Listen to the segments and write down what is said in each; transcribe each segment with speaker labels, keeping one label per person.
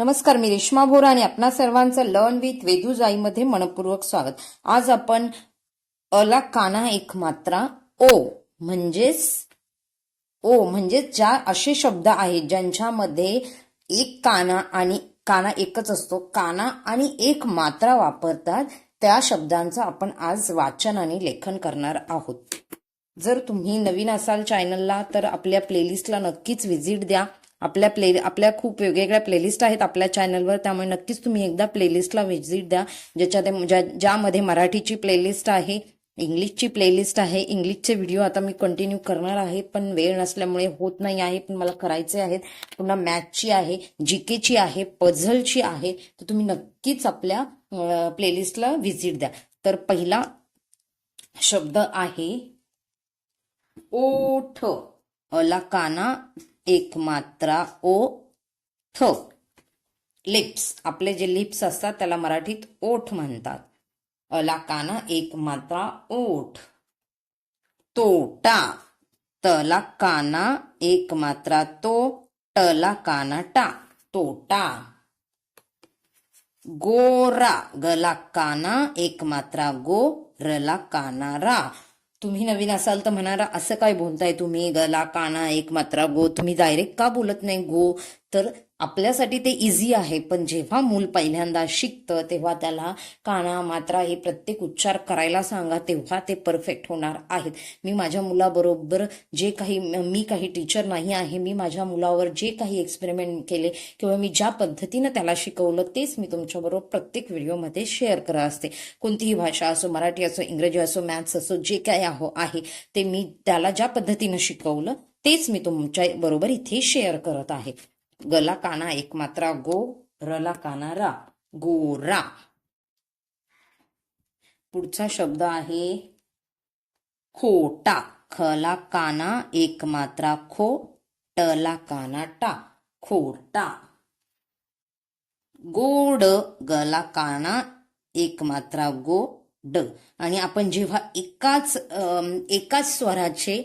Speaker 1: नमस्कार मी रेश्मा भोरा आणि आपणा सर्वांचं लर्न विथ वेदूजाईमध्ये मनपूर्वक स्वागत. आज आपण अला काना एक मात्रा ओ म्हणजेच ओ म्हणजेच ज्या असे शब्द आहेत ज्यांच्यामध्ये एक काना आणि काना एकच असतो. काना आणि एक मात्रा वापरतात. त्या शब्दांचं आपण आज वाचन आणि लेखन करणार आहोत. जर तुम्ही नवीन असाल चॅनलला तर आपल्या प्लेलिस्टला नक्कीच व्हिजिट द्या. आपल्या प्ले आपल्या खूप वेगवेगळ्या प्लेलिस्ट आहेत आपल्या चॅनलवर त्यामुळे नक्कीच तुम्ही एकदा प्लेलिस्टला व्हिजिट द्या. ज्याच्यात ज्या ज्यामध्ये मराठीची प्लेलिस्ट आहे इंग्लिशची प्लेलिस्ट आहे. इंग्लिशचे व्हिडिओ आता मी कंटिन्यू करणार आहे पण वेळ नसल्यामुळे होत नाही आहे पण मला करायचे आहेत. पुन्हा मॅथची आहे जीकेची आहे पझलची आहे तर तुम्ही नक्कीच आपल्या प्लेलिस्टला व्हिजिट द्या. तर पहिला शब्द आहे ओठ अला काना एक मात्रा ओ थ. लिप्स आपले जे लिप्स असतात त्याला मराठीत ओठ म्हणतात. अला काना एक मात्रा ओठ. तोटा. तला काना एक मात्रा तो. टला काना टा. तोटा. गोरा. गला काना एक मात्रा गो. रला काना रा. तुम्ही नवीन असाल तर म्हणारा असं काय बोलताय तुम्ही? गला काना एक मात्रा गो तुम्ही डायरेक्ट का बोलत नाही गो? तर आपल्यासाठी ते इझी आहे पण जेव्हा मूल पहिल्यांदा शिकतं तेव्हा त्याला काना मात्रा हे प्रत्येक उच्चार करायला सांगा तेव्हा ते परफेक्ट होणार आहेत. मी माझ्या मुलाबरोबर जे काही मी काही टीचर नाही आहे मी माझ्या मुलावर जे काही एक्सपेरिमेंट केले किंवा मी ज्या पद्धतीनं त्याला शिकवलं तेच मी तुमच्याबरोबर प्रत्येक व्हिडिओमध्ये शेअर करत असते. कोणतीही भाषा असो मराठी असो इंग्रजी असो मॅथ्स असो जे काय आहो आहे ते मी त्याला ज्या पद्धतीनं शिकवलं तेच मी तुमच्या बरोबर इथे शेअर करत आहे. गला काना एक मात्रा गो रला काना रा गोरा पुढचा शब्द आहे खोटा. खला काना एक मात्रा खो टला काना टा खोटा. गोड गला काना एक मात्रा गो ड. आणि आपण जेव्हा एकाच एकाच स्वराचे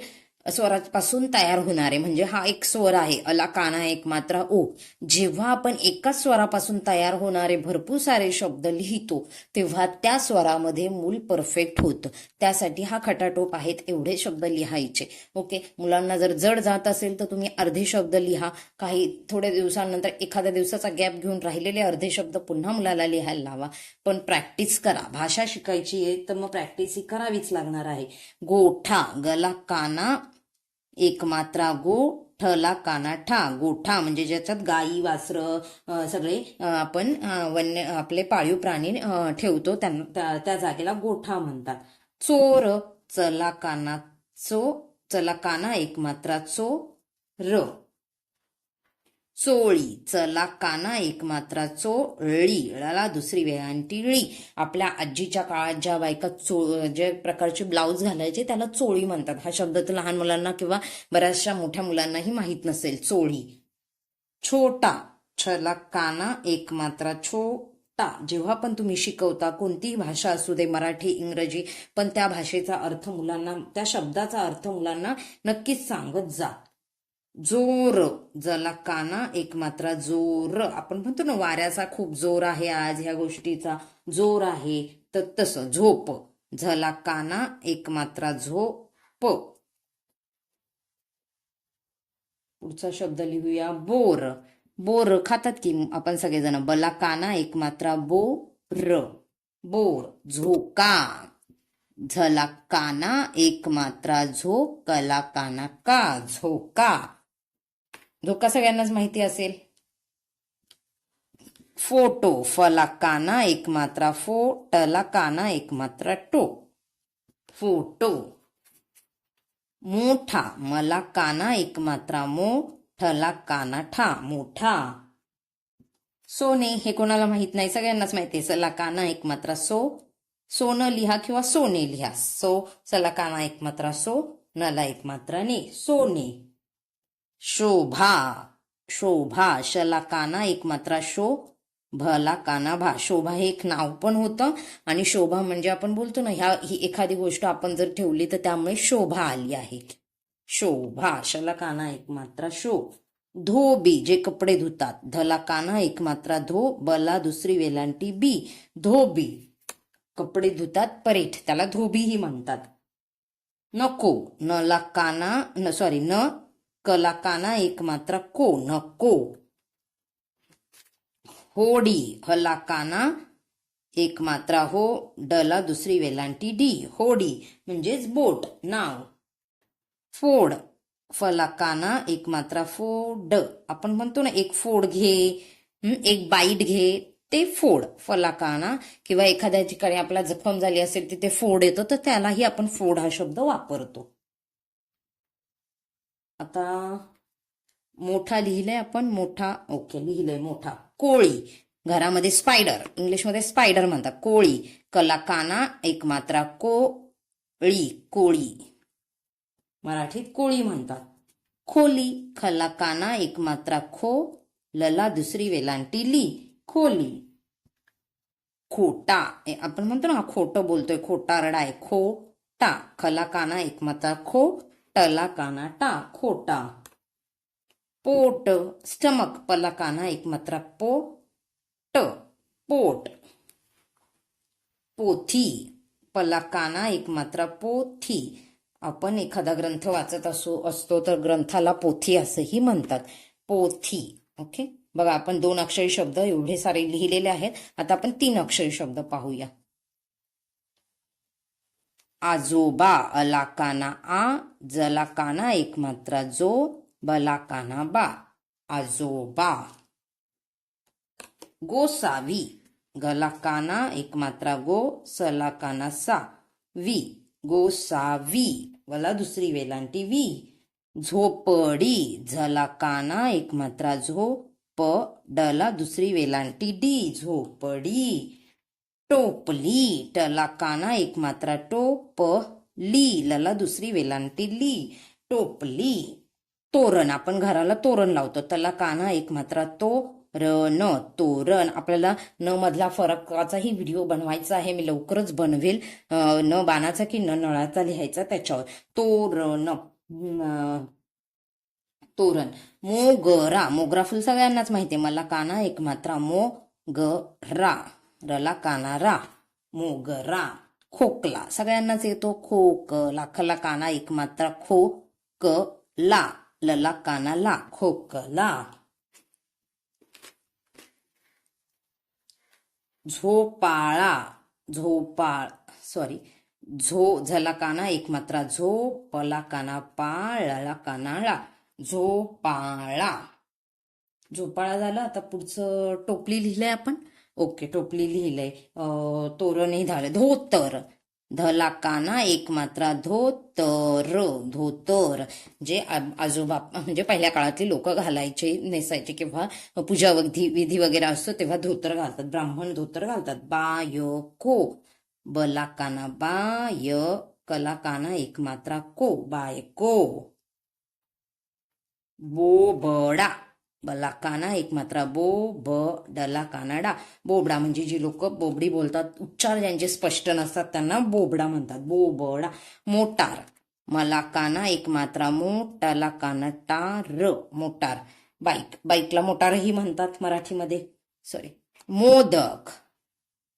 Speaker 1: स्वरापासून तयार होणारे. म्हणजे हा एक स्वर आहे. अला काना एक मात्रा ओ. जेव्हा आपण एकाच स्वरापासून तयार होणारे भरपूर सारे शब्द लिहितो तेव्हा त्या स्वरामध्ये मूल परफेक्ट होतं. त्यासाठी हा खटाटोप आहेत एवढे शब्द लिहायचे. ओके? मुलांना जर जड जात असेल तर तुम्ही अर्धे शब्द लिहा. काही थोड्या दिवसानंतर एखाद्या दिवसाचा गॅप घेऊन राहिलेले अर्धे शब्द पुन्हा मुलाला लिहायला लावा. पण प्रॅक्टिस करा. भाषा शिकायची आहे तर मग प्रॅक्टिस ही करावीच लागणार आहे. गोठा गला काना एक मात्रा गो ठला कानाठा गोठा म्हणजे ज्याच्यात गाई वासरं सगळे आपण वन्य आपले पाळीव प्राणी ठेवतो त्यांना त्या- त्या जागेला गोठा म्हणतात. चोर चला काना चो चला काना एक मात्रा चो र. चोळी. चला काना एक मात्रा चोळी. ळला दुसरी वेळांटी ळी आपल्या आजीच्या काळात ज्या बायका चो ज्या प्रकारचे ब्लाऊज घालायचे त्याला चोळी म्हणतात. हा शब्द तर लहान मुलांना किंवा बऱ्याचशा मोठ्या मुलांनाही माहीत नसेल. चोळी. छोटा. छला काना एक मात्रा छोटा. जेव्हा पण तुम्ही शिकवता कोणतीही भाषा असू दे मराठी इंग्रजी पण त्या भाषेचा अर्थ मुलांना त्या शब्दाचा अर्थ मुलांना नक्कीच सांगत जा. जोर. जला काना एक मात्रा जोर. आपण म्हणतो ना वाऱ्याचा खूप जोर आहे आज ह्या गोष्टीचा. जोर आहे तर तसं झोप. झला काना एक मात्रा झोप. पुढचा शब्द लिहूया बोर. बोर खातात की आपण सगळेजण? बला काना एक मात्रा बोर. बोर झोका. झला काना एक मात्रा झो कला काना का झोका. धोका सगळ्यांनाच माहिती असेल? फोटो फला काना एक मात्रा फो टला काना एक मात्रा टो. फोटो. मोठा मला काना एक मात्रा मो ठला काना ठा मोठा. सोने हे कोणाला माहीत नाही? सगळ्यांनाच माहिती आहे. सला काना एक मात्रा सो. सोनं लिहा किंवा सोने लिहा. सो सला काना एक मात्रा सो. नला एक मात्रा ने. सोने. शोभा शोभा शला काना एक मात्रा शो भला काना भा शोभा हे एक नाव पण होतं. आणि शोभा म्हणजे आपण बोलतो ना ह्या ही एखादी गोष्ट आपण जर ठेवली तर त्यामुळे शोभा आली आहे. शोभा शला काना एक मात्रा शो. धोबी जे कपडे धुतात. धला काना एक मात्रा धो बला दुसरी वेलांटी बी. धोबी कपडे धुतात परेठ. त्याला धोबीही म्हणतात. नको न ला काना न सॉरी न कलाकाना एकमात्र एक मात्रा को. नको होडी. हलाकाना एकमात्र एक मात्रा हो. डला दुसरी वेलांटी डी. होडी म्हणजेच बोट. नाव. फोड. फलाकाना एक मात्रा फोड. आपण म्हणतो ना एक फोड घे एक बाईट घे ते फोड. फलाकाना किंवा एखाद्या ठिकाणी आपला जखम झाली असेल तिथे फोड येतो तर त्यालाही आपण फोड हा शब्द वापरतो. आता मोठा लिहिलंय आपण मोठा ओके लिहिलंय मोठा. कोळी. घरामध्ये स्पायडर. इंग्लिशमध्ये स्पायडर म्हणतात. कोळी. कलाकाना एक मात्रा कोळी. कोळी. मराठीत कोळी म्हणतात. खोली. खलाकाना एक मात्रा खो. लला दुसरी वेलांटी ली. खोली. खोटा. आपण म्हणतो ना खोटं बोलतोय. खोटा रडाय. खोटा. खलाकाना एक मात्रा खो. टला काना टा खोटा. पोट स्टमक पलाकाना एक मात्रा पो ट पोट. पोथी पलाकाना एक मात्रा पोथी. आपण एखादा ग्रंथ वाचत असो असतो तर ग्रंथाला पोथी असंही म्हणतात. पोथी ओके? बघा आपण दोन अक्षरी शब्द एवढे सारे लिहिलेले आहेत. आता आपण तीन अक्षरी शब्द पाहूया. आजोबा अलाकाना आ जलाकाना एक मात्रा जो बलाकाना बा आजोबा. गोसावी गलाकाना एक मात्रा गो सलाकाना सा वी. गोसावी वला दुसरी वेलांटी वी. झोपडी झलाकाना एक मात्रा झो प. डला दुसरी वेलांटी डी. झोपडी. टोपली टलाकाना एक मात्रा टोप ली लला दुसरी वेलांटी ली टोपली तोरण आपण घराला तोरण लावतो. त्याला काना एक मात्रा तो र न तोरण. आपल्याला न मधला फरकाचाही व्हिडिओ बनवायचा आहे. मी लवकरच बनवेल. न बाणाचा की न नळाचा लिहायचा त्याच्यावर. तोरण तोरण. मोगरा. मोगरा फुल सगळ्यांनाच माहितीये. मला काना एक मात्रा मो ग रा रला काना रा मोगरा खोकला. सगळ्यांनाच येतो खोक लाखला काना एक मात्रा खो क ला लला काना ला खोकला. झोपाळा झोपाळ सॉरी झो झला काना एक मात्रा झो पला काना पाळला कानाळा झोपाळा. झोपाळा झाला आता पुढचं टोपली लिहिलंय आपण. ओके टोपली लिहिलंय. तोरणही झालं. धोतर. धला काना एक मात्रा धोतर. धोतर. जे आजोबा म्हणजे पहिल्या काळातली लोक घालायचे नेसायचे किंवा पूजा विधी विधी वगैरे असतो तेव्हा धोतर घालतात. ब्राह्मण धोतर घालतात. बाय को बला काना बाय कला काना एक मात्रा को. बाय को बोबडा. बला काना एक मात्रा बो ब डला कानाडा बोबडा म्हणजे जी लोक बोबडी बोलतात उच्चार ज्यांचे स्पष्ट नसतात त्यांना बोबडा म्हणतात. बोबडा मोटार. मला काना एक मात्रा मोटाला काना टार मोटार. बाईक. बाईकला मोटारही म्हणतात मराठीमध्ये. सॉरी मोदक.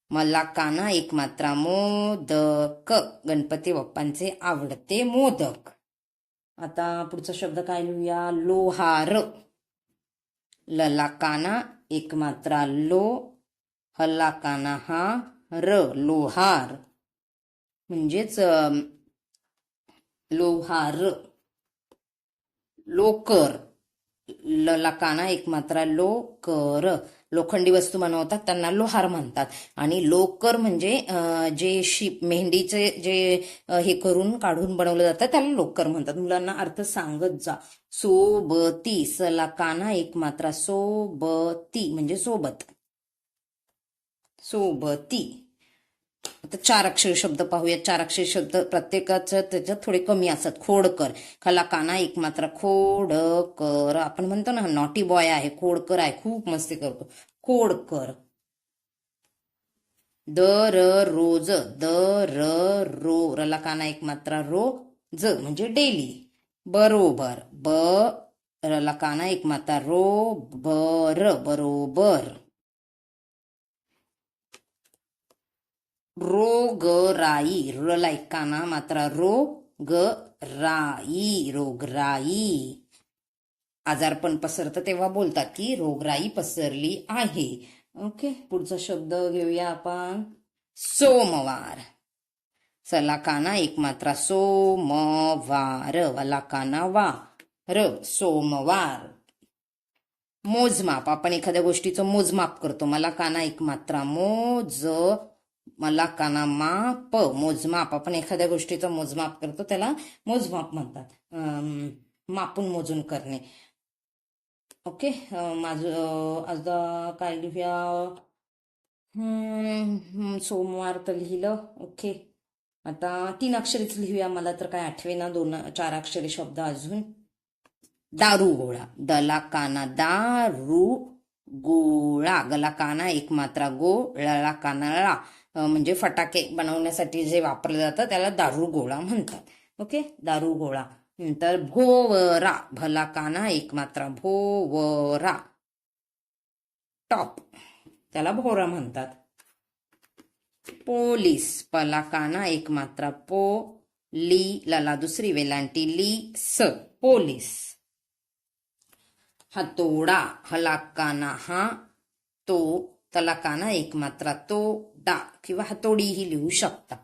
Speaker 1: मला काना एक मात्रा मोदक. गणपती बाप्पांचे आवडते मोदक. आता पुढचा शब्द काय लिहूया? लोहार. ललाकाना एकमात्रा लो हल्लाकाना हा र लोहार. म्हणजेच लोहार. लोकर. ललाकाना एकमात्रा लोकर. लोखंडी वस्तू बनवतात त्यांना लोहार म्हणतात. आणि लोकर म्हणजे जे शिप मेहंदीचे जे हे करून काढून बनवलं जातं त्याला लोकर म्हणतात. मुलांना अर्थ सांगत जा. सोबती सलाकाना एक मात्रा सोबती म्हणजे सोबत. सोबती. आता चार अक्षर शब्द पाहूया चार अक्षर शब्द प्रत्येकाचं त्याच्यात थोडे कमी असतात. खोडकर खला काना एक मात्र खोडकर आपण म्हणतो ना नॉटी बॉय आहे खोडकर आहे. खूप मस्ती करतो. खोडकर दर रोज द रो रला काना एक मात्रा रो. ज. म्हणजे डेली. बरोबर. ब रला काना एक मात्रा रो. बर बरोबर. रोगराई राई एक काना मात्रा रो ग राई रोगराई आजारपण पसरतं तेव्हा बोलतात की रोगराई पसरली आहे ओके पुढचा शब्द घेऊया आपण सोमवार सला काना एक मात्रा सोमवार वाला काना वा र सोमवार मोजमाप आपण एखाद्या गोष्टीचं मोजमाप करतो मला काना एक मात्रा मोज मला काना माप मोजमाप. आपण एखाद्या गोष्टीचं मोजमाप करतो त्याला मोजमाप म्हणतात. मापून मोजून करणे. ओके? माझं आता काय लिहूया? सोमवार तर लिहिलं. ओके? आता तीन अक्षरीच लिहूया. मला तर काय आठवेना दोन चार अक्षरी शब्द अजून. दारू गोळा. दला काना दारू गोळा. गला काना एक मात्रा गो ळला काना ळा म्हणजे फटाके बनवण्यासाठी जे वापरलं जातं त्याला दारू गोळा म्हणतात. ओके? दारू गोळा. नंतर भोवरा. भला काना एक मात्रा भोवरा. टॉप. त्याला भोवरा म्हणतात. पोलीस. पला काना एक मात्रा पो ली. लला दुसरी वेलांटी. ली स. पोलीस. हतोडा हलाकाना हा तो. तलाकाना एकमात्र एक मात्रा तो हत्ता किंवा हातोडीही लिहू शकता.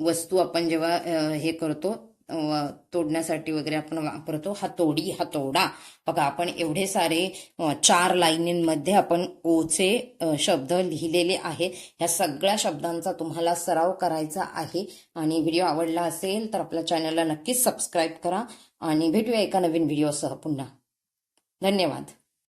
Speaker 1: वस्तू आपण जेव्हा हे करतो तोडण्यासाठी वगैरे आपण वापरतो हातोडी हातोडा. बघा आपण एवढे सारे चार लाईनींमध्ये आपण ओचे शब्द लिहिलेले आहेत ह्या सगळ्या शब्दांचा तुम्हाला सराव करायचा आहे. आणि व्हिडिओ आवडला असेल तर आपल्या चॅनलला नक्कीच सबस्क्राईब करा. आणि भेटूया एका नवीन व्हिडिओसह पुन्हा. धन्यवाद.